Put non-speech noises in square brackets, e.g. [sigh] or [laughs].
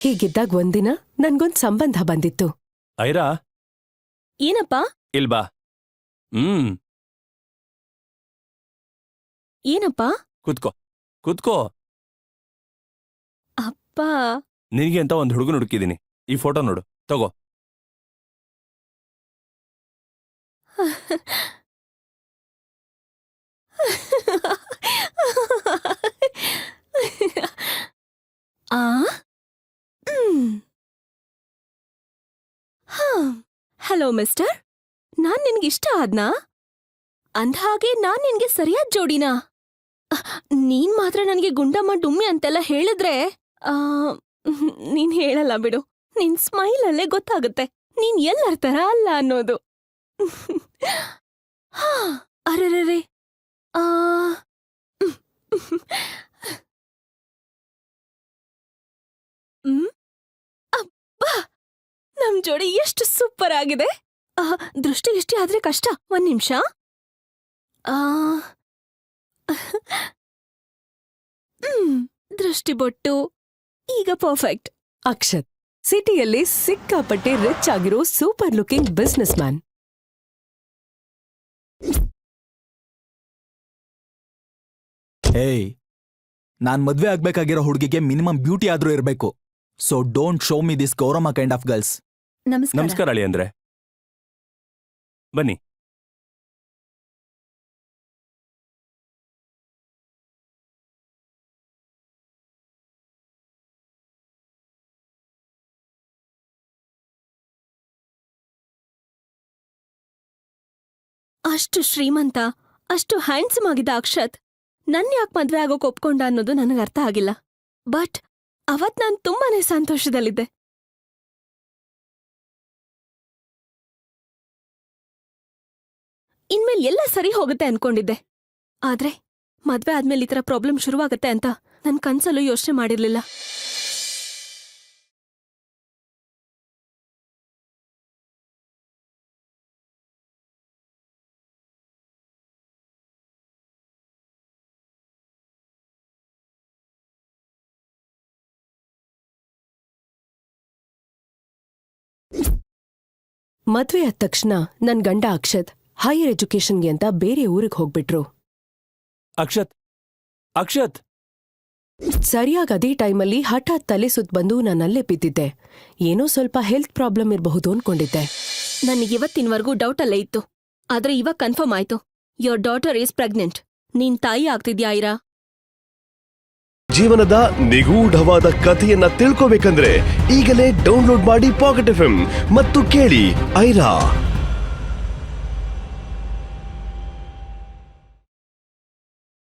ಹೀಗಿದ್ದಾಗ ಒಂದಿನ ನನ್ಗೊಂದ್ ಸಂಬಂಧ ಬಂದಿತ್ತು. ಐರಾ? ಏನಪ್ಪ? ಇಲ್ಬಾ ಹ್ಮ್. ಏನಪ್ಪ? ಕುತ್ಕೋ. ಕುತ್ಕೋ. ಅಪ್ಪ. ನಿನಗೆ ಅಂತ ಒಂದ್ ಹುಡುಗನ ಹುಡುಕಿದೀನಿ. ಈ ಫೋಟೋ ನೋಡು. ತಗೋ [laughs] ಆ ಹ್ಮ್. ಹಾ. Hello mister. ನಾನ್ ನಿನ್ಗಿಷ್ಟ ಆದ್ನಾ? ಅಂದ್ಹಾಗೆ ನಾನ್ ನಿನ್ಗೆ ಸರಿಯಾದ ಜೋಡಿನಾ? ನೀನ್ ಮಾತ್ರ ನನ್ಗೆ ಗುಂಡಮ್ಮ ಡುಮ್ಮಿ ಅಂತೆಲ್ಲ ಹೇಳಿದ್ರೆ ನೀನ್ ಹೇಳಲ್ಲ ಬಿಡು. ನಿನ್ ಸ್ಮೈಲ್ ಅಲ್ಲೇ ಗೊತ್ತಾಗುತ್ತೆ. ನೀನ್ ಎಲ್ಲರ ತರ ಅಲ್ಲ ಅನ್ನೋದು. ಹಾ, ಆ ಹ್ಮ್. ನಮ್ ಜೋಡಿ ಎಷ್ಟು ಸೂಪರ್ ಆಗಿದೆ. ಆ, ದೃಷ್ಟಿ ಇಷ್ಟಿ ಆದ್ರೆ ಕಷ್ಟ. ಒಂದ್ ನಿಮಿಷ. ಹ್ಮ್ ದೃಷ್ಟಿ ಬೊಟ್ಟು. ಈಗ ಪರ್ಫೆಕ್ಟ್. ಅಕ್ಷತ್ ಸಿಟಿಯಲ್ಲಿ ಸಿಕ್ಕಾಪಟ್ಟೆ ರಿಚ್ ಆಗಿರೋ ಸೂಪರ್ ಲುಕಿಂಗ್ ಬಿಸ್ನೆಸ್ ಮ್ಯಾನ್. ಏಯ್ ನಾನ್ ಮದ್ವೆ ಆಗ್ಬೇಕಾಗಿರೋ ಹುಡುಗಿಗೆ ಮಿನಿಮಮ್ ಬ್ಯೂಟಿ ಆದ್ರೂ ಇರಬೇಕು. So don't show me this Gowramma kind of girls ನಮಸ್ಕಾರ. ನಮಸ್ಕಾರ ಅಳಿ ಅಂದ್ರೆ. ಬನ್ನಿ. ಅಷ್ಟು ಶ್ರೀಮಂತ ಅಷ್ಟು ಹ್ಯಾಂಡ್ಸಮ್ ಆಗಿದ್ದ ಅಕ್ಷತ್. ನನ್ ಯಾಕೆ ಮದ್ವೆ ಆಗೋಕ್ ಒಪ್ಕೊಂಡ ಅನ್ನೋದು ನನಗೆ ಅರ್ಥ ಆಗಿಲ್ಲ. ಬಟ್ ಅವತ್ ನಾನ್ ತುಂಬಾನೇ ಸಂತೋಷದಲ್ಲಿದ್ದೆ. ಇನ್ಮೇಲೆ ಎಲ್ಲ ಸರಿ ಹೋಗುತ್ತೆ ಅನ್ಕೊಂಡಿದ್ದೆ. ಆದ್ರೆ, ಮದ್ವೆ ಆದ್ಮೇಲೆ ಈ ತರ ಪ್ರಾಬ್ಲಮ್ ಶುರುವಾಗತ್ತೆ ಅಂತ ನನ್ ಕನ್ಸಲ್ಲೂ ಯೋಚನೆ ಮಾಡಿರ್ಲಿಲ್ಲ. ಮದ್ವೆ ಆದ ತಕ್ಷಣ ನನ್ ಗಂಡ ಅಕ್ಷತ್ ಹೈಯರ್ ಎಜುಕೇಷನ್ಗೆ ಅಂತ ಬೇರೆ ಊರಿಗೆ ಹೋಗ್ಬಿಟ್ರು. ಅಕ್ಷತ್ ಅಕ್ಷತ್! ಸರಿಯಾಗಿ ಅದೇ ಟೈಮಲ್ಲಿ ಹಠಾತ್ ತಲೆ ಸುತ್ತ ಬಂದು ನಾನಲ್ಲೇ ಬಿದ್ದಿದ್ದೆ. ಏನೋ ಸ್ವಲ್ಪ ಹೆಲ್ತ್ ಪ್ರಾಬ್ಲಮ್ ಇರಬಹುದು ಅನ್ಕೊಂಡಿದ್ದೆ. ನನಗೆ ಇವತ್ತಿನವರೆಗೂ ಡೌಟ್ ಅಲ್ಲೇ ಇತ್ತು. ಆದ್ರೆ ಇವಾಗ ಕನ್ಫರ್ಮ್ ಆಯ್ತು. ಯೋರ್ ಡಾಟರ್ ಈಸ್ ಪ್ರೆಗ್ನೆಂಟ್ ನೀನ್ ತಾಯಿ ಆಗ್ತಿದ್ಯಾ ಐರಾ ಜೀವನದ ನಿಗೂಢವಾದ ಕಥೆಯನ್ನ ತಿಳ್ಕೋಬೇಕಂದ್ರೆ ಈಗಲೇ ಡೌನ್ಲೋಡ್ ಮಾಡಿ ಪಾಕೆಟ್ ಎಫ್ ಮತ್ತು ಕೇಳಿ ಐರಾ